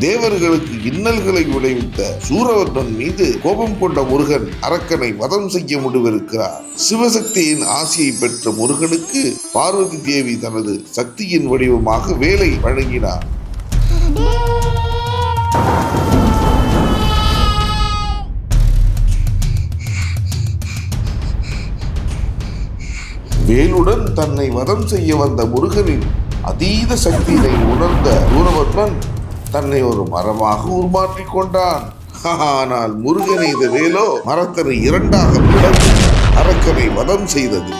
தேவர்களுக்கு இன்னல்களை விளைவித்த சூரவர்மன் மீது கோபம் கொண்ட முருகன் அரக்கனை வதம் செய்ய முடிவிருக்கிறார் சிவசக்தியின் ஆசையை பெற்ற முருகனுக்கு பார்வதி தேவி தனது சக்தியின் வடிவமாக வேலை வழங்கினார். வேலுடன் தன்னை வதம் செய்ய வந்த முருகனின் அதீத சக்தியினை உணர்ந்த தூரவர்மன் தன்னை ஒரு மரமாக உருமாற்றிக் கொண்டான். ஆனால் முருகன் எய்த வேலோ மரத்தனை இரண்டாக பிளந்து அரக்கனை வதம் செய்தது.